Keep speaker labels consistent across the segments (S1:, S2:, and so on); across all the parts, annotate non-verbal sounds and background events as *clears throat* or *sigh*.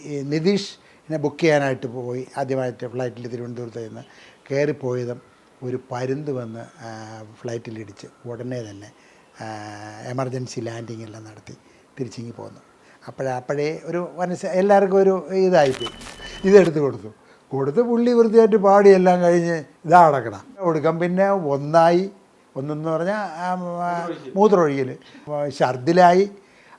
S1: നിതീഷിനെ book ചെയ്യാനായിട്ട് പോയി. ആദ്യമായിട്ട് ഫ്ലൈറ്റിൽ തിരുവനന്തപുരത്ത് നിന്ന് കയറിപ്പോയതും ഒരു പരുന്ത് വന്ന് ഫ്ലൈറ്റിലിടിച്ച് ഉടനെ തന്നെ എമർജൻസി ലാൻഡിംഗ് എല്ലാം നടത്തി തിരിച്ചിങ്ങി പോന്നു. അപ്പോഴപ്പോഴേ ഒരു മനസ്സ് എല്ലാവർക്കും ഒരു ഇതായിപ്പോയി. ഇതെടുത്ത് കൊടുത്തു. കൊടുത്ത് പുള്ളി വൃത്തിയായിട്ട് പാടി എല്ലാം കഴിഞ്ഞ് ഇതാ അടക്കണം കൊടുക്കാം. പിന്നെ ഒന്നായി ഒന്നെന്ന് പറഞ്ഞാൽ മൂത്രമൊഴിയിൽ ഛർദിലായി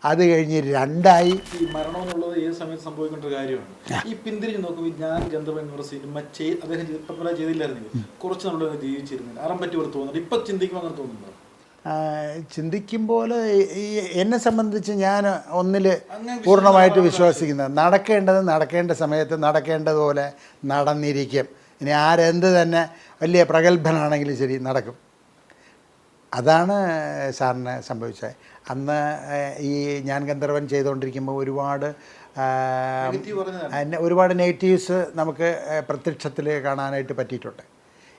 S1: അത് കഴിഞ്ഞ് രണ്ടായി.
S2: ഈ മരണം എന്നുള്ളത് ഏത് സമയത്ത് സംഭവിക്കേണ്ട ഒരു കാര്യമാണ്? ഈ പിന്തിരിഞ്ഞ് നോക്കുമ്പോൾ ഞാൻ ഗന്ധർവൻ എന്ന് പറഞ്ഞ സിനിമ ചെയ് അദ്ദേഹം ചിത്രപ്പല ചെയ്തില്ലായിരുന്നെങ്കിൽ കുറച്ച് നമ്മൾ ജീവിച്ചിരുന്നില്ല. അറം പറ്റി ഒരു തോന്നുന്നുണ്ട്. ഇപ്പം ചിന്തിക്കുമ്പോൾ അങ്ങനെ തോന്നുന്നുണ്ടോ?
S1: ചിന്തിക്കുമ്പോൾ ഈ എന്നെ സംബന്ധിച്ച് ഞാൻ ഒന്നിൽ പൂർണമായിട്ട് വിശ്വസിക്കുന്നത് നടക്കേണ്ടത് നടക്കേണ്ട സമയത്ത് നടക്കേണ്ടതുപോലെ നടന്നിരിക്കും. ഇനി ആരെന്ത് തന്നെ വലിയ പ്രഗത്ഭനാണെങ്കിലും ശരി നടക്കും. അതാണ് സാറിന് സംഭവിച്ചത്. അന്ന് ഈ ഞാൻ ഗന്ധർവൻ ചെയ്തുകൊണ്ടിരിക്കുമ്പോൾ ഒരുപാട് ഒരുപാട് നെഗറ്റീവ്സ് നമുക്ക് പ്രത്യക്ഷത്തിൽ കാണാനായിട്ട് പറ്റിയിട്ടുണ്ട്.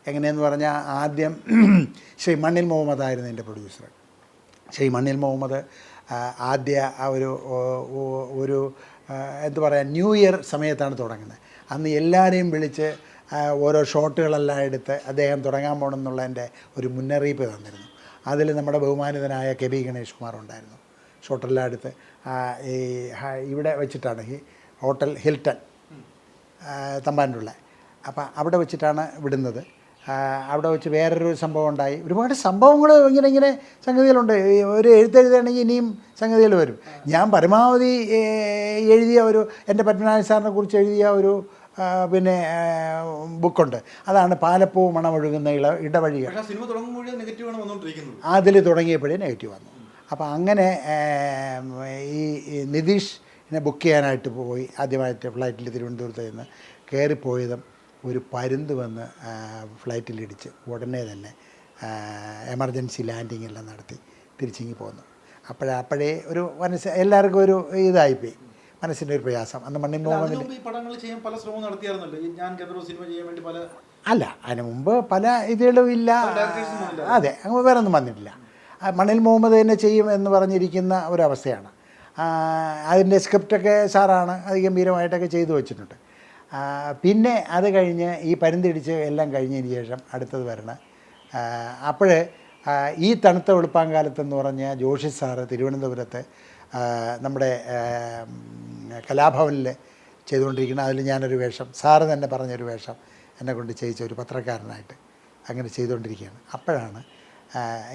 S1: എങ്ങനെയെന്ന് പറഞ്ഞാൽ ആദ്യം *clears throat* ശ്രീ മണ്ണിൽ മുഹമ്മദ് ആയിരുന്നു എന്റെ പ്രൊഡ്യൂസർ ശ്രീ മണ്ണിൽ മുഹമ്മദ് ആദ്യ ആ ഒരു ഒരു എന്ത് പറയുക ന്യൂ ഇയർ സമയത്താണ് തുടങ്ങുന്നത്. അന്ന് എല്ലാവരെയും വിളിച്ച് ഓരോ ഷോട്ടുകളെല്ലാം എടുത്ത് അദ്ദേഹം തുടങ്ങാൻ പോകണമെന്നുള്ളതിന്റെ ഒരു മുന്നറിയിപ്പ് തന്നിരുന്നു. അതിൽ നമ്മുടെ ബഹുമാനിതനായ കെ ബി ഗണേഷ് കുമാർ ഉണ്ടായിരുന്നു. ഷോട്ടലിന്റെ അടുത്ത് ഈ ഇവിടെ വെച്ചിട്ടാണ് ഈ ഹോട്ടൽ ഹിൽട്ടൺ തമ്പാനുള്ള അപ്പം അവിടെ വെച്ചിട്ടാണ് വിടുന്നത്. അവിടെ വെച്ച് വേറൊരു സംഭവം ഉണ്ടായി. ഒരുപാട് സംഭവങ്ങൾ ഇങ്ങനെ ഇങ്ങനെ സംഗതികളുണ്ട്. ഒരു എഴുത്തെഴുതുകയാണെങ്കിൽ ഇനിയും സംഗതികൾ വരും. ഞാൻ പരമാവധി എഴുതിയ ഒരു എന്റെ പത്മനാഭ സാറിനെ കുറിച്ച് എഴുതിയ ഒരു പിന്നെ ബുക്കുണ്ട്. അതാണ് പാലപ്പൂ മണമൊഴുകുന്ന ഇള ഇടവഴികൾ. അതിൽ തുടങ്ങിയപ്പോഴേ നെഗറ്റീവ് വന്നു. അപ്പോൾ അങ്ങനെ ഈ നിതീഷ് നിതീഷിനെ ബുക്ക് ചെയ്യാനായിട്ട് പോയി. ആദ്യമായിട്ട് ഫ്ലൈറ്റിൽ തിരുവനന്തപുരത്ത് നിന്ന് കയറിപ്പോയതും ഒരു പരുന്ത് വന്ന് ഫ്ലൈറ്റിൽ ഫ്ലൈറ്റിലിടിച്ച് ഉടനെ തന്നെ എമർജൻസി ലാൻഡിംഗ് എല്ലാം നടത്തി തിരിച്ചിങ്ങി പോന്നു. അപ്പോഴപ്പോഴേ ഒരു മനസ്സ് എല്ലാവർക്കും ഒരു ഇതായിപ്പോയി. മനസ്സിന്റെ ഒരു പ്രയാസം. അന്ന് മണ്ണിൻ
S2: മോഹൻ ഈ പടങ്ങൾ ചെയ്യാൻ പല ശ്രമവും നടത്തിയായിരുന്നല്ലോ? ഞാൻ ഗന്ധർവ സിനിമ ചെയ്യാൻ വേണ്ടി പല
S1: അല്ല അതിന് മുമ്പ് പല ഇതുകളും ഇല്ല. അതെ അങ്ങ് വേറെ ഒന്നും വന്നിട്ടില്ല മണിൽ മുഹമ്മദ് തന്നെ ചെയ്യും എന്ന് പറഞ്ഞിരിക്കുന്ന ഒരവസ്ഥയാണ്. അതിന്റെ സ്ക്രിപ്റ്റൊക്കെ സാറാണ് അത് ഗംഭീരമായിട്ടൊക്കെ ചെയ്തു വെച്ചിട്ടുണ്ട്. പിന്നെ അത് കഴിഞ്ഞ് ഈ പരുന്തിടിച്ച് എല്ലാം കഴിഞ്ഞതിന് ശേഷം അടുത്തത് വരണം. അപ്പോൾ ഈ തണുത്ത വെളുപ്പാങ്കാലത്തെന്ന് പറഞ്ഞ ജോഷി സാറ് തിരുവനന്തപുരത്ത് ആ, നമ്മുടെ കലാഭവനിൽ ചെയ്തുകൊണ്ടിരിക്കുന്ന അതിൽ ഞാനൊരു വേഷം സാറ് തന്നെ പറഞ്ഞൊരു വേഷം എന്നെ കൊണ്ട് ചെയ്യിച്ച ഒരു പത്രക്കാരനായിട്ട് അങ്ങനെ ചെയ്തുകൊണ്ടിരിക്കുകയാണ്. അപ്പോഴാണ്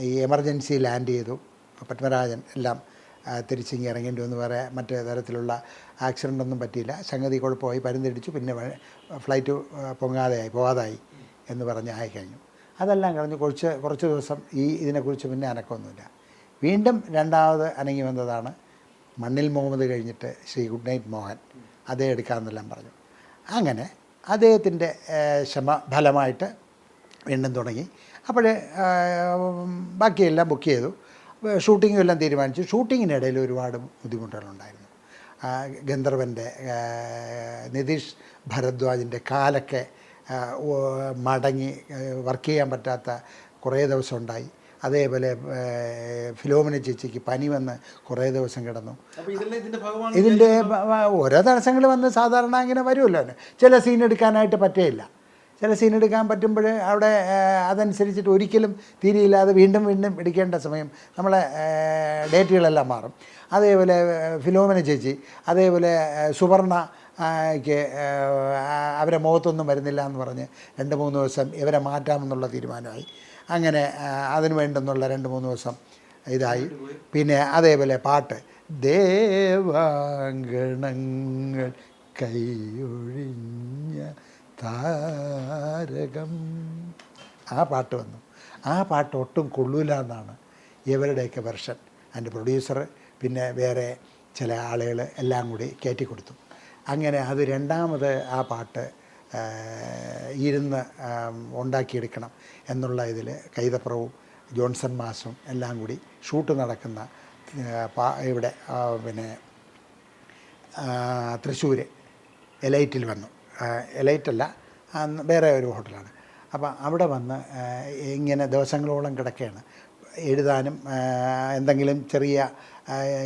S1: ഈ എമർജൻസി ലാൻഡ് ചെയ്തു. പത്മരാജൻ എല്ലാം തിരിച്ചിങ്ങി ഇറങ്ങേണ്ടി വന്നു. വേറെ മറ്റു തരത്തിലുള്ള ആക്സിഡന്റ് ഒന്നും പറ്റിയില്ല. സംഗതി കുഴപ്പമായി. പരുന്തിടിച്ചു. പിന്നെ ഫ്ലൈറ്റ് പൊങ്ങാതെയായി പോകാതായി എന്ന് പറഞ്ഞ് ആയിക്കഴിഞ്ഞു അതെല്ലാം കഴിഞ്ഞ് കുറച്ച് കുറച്ച് ദിവസം ഈ ഇതിനെക്കുറിച്ച് പിന്നെ അനക്കമൊന്നുമില്ല. വീണ്ടും രണ്ടാമത് അനങ്ങി വന്നതാണ് മണ്ണിൽ മുഹമ്മദ് കഴിഞ്ഞിട്ട് ശ്രീ ഗുഡ് നൈറ്റ് മോഹൻ അതേ എടുക്കാമെന്നെല്ലാം പറഞ്ഞു. അങ്ങനെ അദ്ദേഹത്തിന്റെ ശ്രമ ഫലമായിട്ട് വീണ്ടും തുടങ്ങി. അപ്പോഴേ ബാക്കിയെല്ലാം ബുക്ക് ചെയ്തു. ഷൂട്ടിങ്ങും എല്ലാം തീരുമാനിച്ചു. ഷൂട്ടിങ്ങിനിടയിൽ ഒരുപാട് ബുദ്ധിമുട്ടുകളുണ്ടായിരുന്നു. ഗന്ധർവന്റെ നിതീഷ് ഭരദ്വാജിന്റെ കാലൊക്കെ മടങ്ങി വർക്ക് ചെയ്യാൻ പറ്റാത്ത കുറേ ദിവസം ഉണ്ടായി അതേപോലെ ഫിലോമിന ചേച്ചിക്ക് പനി വന്ന് കുറേ ദിവസം കിടന്നു.
S2: ഇതിന്റെ
S1: ഓരോ തടസ്സങ്ങൾ വന്ന് സാധാരണ ഇങ്ങനെ വരുമല്ലോ. ചില സീൻ എടുക്കാനായിട്ട് പറ്റേയില്ല. ചില സീൻ എടുക്കാൻ പറ്റുമ്പോൾ അവിടെ അതനുസരിച്ചിട്ട് ഒരിക്കലും തീരെയില്ലാതെ വീണ്ടും വീണ്ടും എടുക്കേണ്ട സമയം നമ്മളെ ഡേറ്റുകളെല്ലാം മാറും. അതേപോലെ ഫിലോമിന ചേച്ചി അതേപോലെ സുവർണ അവരെ മുഖത്തൊന്നും വരുന്നില്ല എന്ന് പറഞ്ഞ് രണ്ട് മൂന്ന് ദിവസം ഇവരെ മാറ്റാമെന്നുള്ള തീരുമാനമായി. അങ്ങനെ അതിന് വേണ്ടെന്നുള്ള രണ്ട് മൂന്ന് ദിവസം ഇതായി. പിന്നെ അതേപോലെ പാട്ട്. ദേവാങ്കണങ്ങൾ കൈയൊഴിഞ്ഞ താരകം. ആ പാട്ട് വന്നു. ആ പാട്ട് ഒട്ടും കൊള്ളൂല എന്നാണ് ഇവരുടെയൊക്കെ വെർഷൻ. അതിന്റെ പ്രൊഡ്യൂസർ പിന്നെ വേറെ ചില ആളുകൾ എല്ലാം കൂടി കയറ്റി കൊടുത്തു. അങ്ങനെ അത് രണ്ടാമത് ആ പാട്ട് ഇരുന്ന് ഉണ്ടാക്കിയെടുക്കണം എന്നുള്ള ഇതിൽ കൈതപ്രവും ജോൺസൺ മാസും എല്ലാം കൂടി ഷൂട്ട് നടക്കുന്ന പാ- ഇവിടെ പിന്നെ തൃശ്ശൂർ എലൈറ്റിൽ വന്നു. എലൈറ്റല്ല വേറെ ഒരു ഹോട്ടലാണ്. അപ്പോൾ അവിടെ വന്ന് ഇങ്ങനെ ദിവസങ്ങളോളം കിടക്കുകയാണ് എഴുതാനും എന്തെങ്കിലും ചെറിയ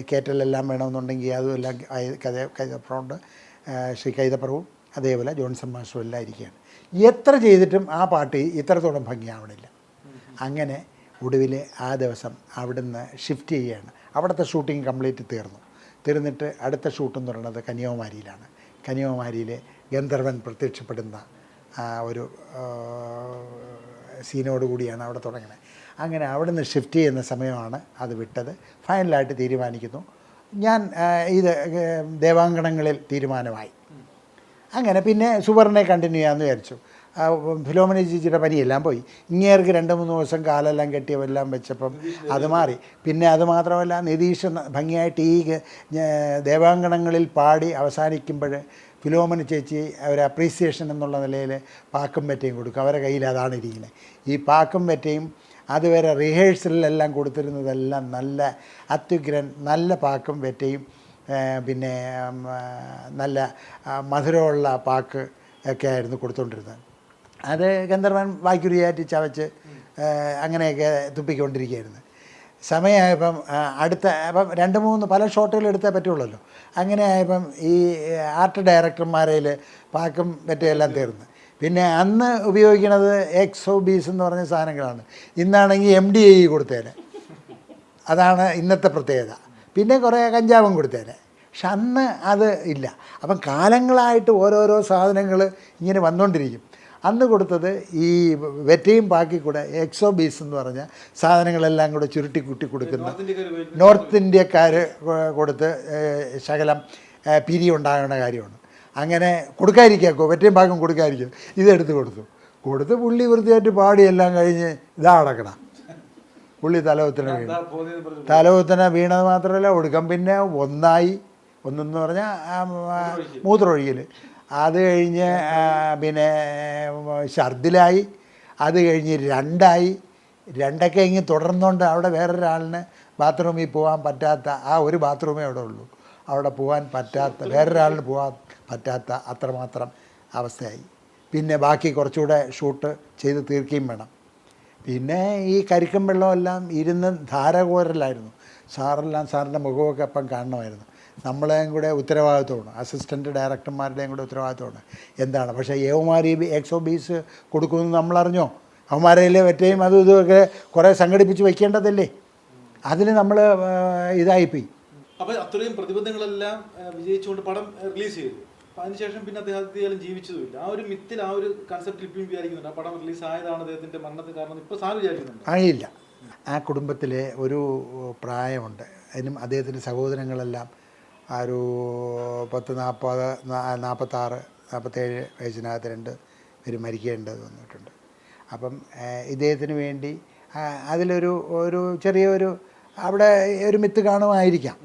S1: കേറ്റലെല്ലാം വേണമെന്നുണ്ടെങ്കിൽ അതുമെല്ലാം കഥ ആ, ശ്രീ കൈതപ്രവും അതേപോലെ ജോൺസൺ മാസ്റ്ററും എല്ലാം ഇരിക്കുകയാണ്. എത്ര ചെയ്തിട്ടും ആ പാട്ട് ഇത്രത്തോളം ഭംഗിയാവണില്ല. അങ്ങനെ ഒടുവിൽ ആ ദിവസം അവിടുന്ന് ഷിഫ്റ്റ് ചെയ്യുകയാണ്. അവിടുത്തെ ഷൂട്ടിംഗ് കംപ്ലീറ്റ് തീർന്നു. തീർന്നിട്ട് അടുത്ത ഷൂട്ടെന്ന് പറയുന്നത് കന്യാകുമാരിയിലാണ്. കന്യാകുമാരിയിൽ ഗന്ധർവൻ പ്രത്യക്ഷപ്പെടുന്ന ഒരു സീനോട് കൂടിയാണ് അവിടെ തുടങ്ങുന്നത്. അങ്ങനെ അവിടെ നിന്ന് ഷിഫ്റ്റ് ചെയ്യുന്ന സമയമാണ് അത് വിട്ടത്. ഫൈനലായിട്ട് തീരുമാനിക്കുന്നു. ഞാൻ ഇത് ദേവാങ്കണങ്ങളിൽ തീരുമാനമായി. അങ്ങനെ പിന്നെ സുവർണയെ കണ്ടിന്യൂ ചെയ്യാമെന്ന് വിചാരിച്ചു. ഫിലോമിനി ചേച്ചിയുടെ പനിയെല്ലാം പോയി. ഇങ്ങേർക്ക് രണ്ട് മൂന്ന് ദിവസം കാലെല്ലാം കെട്ടിയവെല്ലാം വെച്ചപ്പം അത് മാറി. പിന്നെ അത് മാത്രമല്ല നിതീഷ് ഭംഗിയായിട്ട് ഈ ദേവാങ്കണങ്ങളിൽ പാടി അവസാനിക്കുമ്പോൾ ഫിലോമിനി ചേച്ചി ഒരു അപ്രീസിയേഷൻ എന്നുള്ള നിലയിൽ പാക്കും വെറ്റയും കൊടുക്കും. അവരുടെ കയ്യിൽ അതാണ് ഇരിക്കുന്നത്. ഈ പാക്കും വെറ്റയും അതുവരെ റിഹേഴ്സലിലെല്ലാം കൊടുത്തിരുന്നതെല്ലാം നല്ല അത്യുഗ്രൻ നല്ല പാക്കും വെറ്റയും പിന്നെ നല്ല മധുരമുള്ള പാക്ക് ഒക്കെ ആയിരുന്നു കൊടുത്തുകൊണ്ടിരുന്നത് അത് ഗന്ധർവൻ വായ്ക്കുരിയാറ്റി ചവച്ച് അങ്ങനെയൊക്കെ തുപ്പിക്കൊണ്ടിരിക്കുകയായിരുന്നു. സമയമായപ്പം അടുത്ത അപ്പം രണ്ട് മൂന്ന് പല ഷോട്ടുകൾ എടുത്തേ പറ്റുള്ളല്ലോ. അങ്ങനെ ആയപ്പം ഈ ആർട്ട് ഡയറക്ടർമാരയിൽ പാക്കും മറ്റുമെല്ലാം തീർന്നു. പിന്നെ അന്ന് ഉപയോഗിക്കുന്നത് എക്സോ ബീസ് എന്ന് പറഞ്ഞ സാധനങ്ങളാണ്. ഇന്നാണെങ്കിൽ എം ഡി ഐ കൊടുത്തേനെ. അതാണ് ഇന്നത്തെ പ്രത്യേകത. പിന്നെ കുറേ കഞ്ചാവും കൊടുത്തേനെ. പക്ഷെ അന്ന് അത് ഇല്ല. അപ്പം കാലങ്ങളായിട്ട് ഓരോരോ സാധനങ്ങൾ ഇങ്ങനെ വന്നുകൊണ്ടിരിക്കും അന്ന് കൊടുത്തത് ഈ വെറ്റയും ബാക്കി കൂടെ എക്സോ ബീസ് എന്ന് പറഞ്ഞ സാധനങ്ങളെല്ലാം കൂടെ ചുരുട്ടി കുട്ടി കൊടുക്കുന്ന
S2: നോർത്ത് ഇന്ത്യക്കാർ
S1: കൊടുത്ത് ശകലം പിരി ഉണ്ടാകുന്ന കാര്യമാണ്. അങ്ങനെ കൊടുക്കാതിരിക്കുക വെറ്റയും ഭാഗം കൊടുക്കാതിരിക്കും ഇതെടുത്ത് കൊടുത്തു. കൊടുത്ത് പുള്ളി വൃത്തിയായിട്ട് പാടി എല്ലാം കഴിഞ്ഞ് ഇതാ അടക്കണം. പുള്ളി തലവത്തിന് വീണു. തലവത്തിന് വീണത് മാത്രമല്ല ഒടുക്കം പിന്നെ ഒന്നായി. ഒന്നെന്ന് പറഞ്ഞാൽ മൂത്രമൊഴിക്കൽ അത് കഴിഞ്ഞ് പിന്നെ ഛർദിലായി. അത് കഴിഞ്ഞ് രണ്ടായി. രണ്ടൊക്കെ ഇങ്ങ് തുടർന്നുകൊണ്ട് അവിടെ വേറൊരാളിന് ബാത്റൂമിൽ പോകാൻ പറ്റാത്ത ആ ഒരു ബാത്റൂമേ അവിടെ ഉള്ളൂ. അവിടെ പോകാൻ പറ്റാത്ത വേറൊരാളിന് പോകാൻ പറ്റാത്ത അത്രമാത്രം അവസ്ഥയായി. പിന്നെ ബാക്കി കുറച്ചുകൂടെ ഷൂട്ട് ചെയ്ത് തീർക്കുകയും വേണം. പിന്നെ ഈ കരിക്കും വെള്ളമെല്ലാം ഇരുന്ന് ധാരകോരലായിരുന്നു. സാറെല്ലാം സാറിന്റെ മുഖമൊക്കെ അപ്പം കാണണമായിരുന്നു. നമ്മളെയും കൂടെ ഉത്തരവാദിത്വമാണ്. അസിസ്റ്റന്റ് ഡയറക്ടർമാരുടെയും കൂടെ ഉത്തരവാദിത്വമാണ്. എന്താണ്? പക്ഷേ ഏവമാരി എക്സോ ബീസ് കൊടുക്കുമെന്ന് നമ്മളറിഞ്ഞോ? അവന്മാരെയല്ലേ വെറ്റയും അതും ഇതുമൊക്കെ കുറേ സംഘടിപ്പിച്ച് വയ്ക്കേണ്ടതല്ലേ? അതിന് നമ്മൾ ഇതായിപ്പോയി.
S2: അപ്പൊ അത്രയും പ്രതിബന്ധങ്ങളെല്ലാം വിജയിച്ചുകൊണ്ട് പടം റിലീസ് ചെയ്തു. അതിനുശേഷം പിന്നെ അദ്ദേഹം അധികം ജീവിച്ചതുമില്ല. ആ ഒരു മിത്തിൽ ആ ഒരു കൺസെപ്റ്റ് ഇപ്പം വിചാരിക്കുന്നുണ്ട്. ആ പടം റിലീസ് ആയതാണ് അദ്ദേഹത്തിന്റെ മരണത്തിന് കാരണം ഇപ്പൊ സാർ വിചാരിക്കുന്നുണ്ട്.
S1: ആയില്ല. ആ കുടുംബത്തിലെ ഒരു പ്രായമുണ്ട്. അതിനും അദ്ദേഹത്തിന്റെ സഹോദരങ്ങളെല്ലാം ആ ഒരു പത്ത് നാൽപ്പത് നാൽപ്പത്താറ് നാൽപ്പത്തേഴ് വയസ്സിനകത്ത് രണ്ട് പേര് മരിക്കേണ്ടത് വന്നിട്ടുണ്ട്. അപ്പം ഇദ്ദേഹത്തിന് വേണ്ടി അതിലൊരു ഒരു ചെറിയൊരു അവിടെ ഒരു മിത്ത് കാണുമായിരിക്കാം.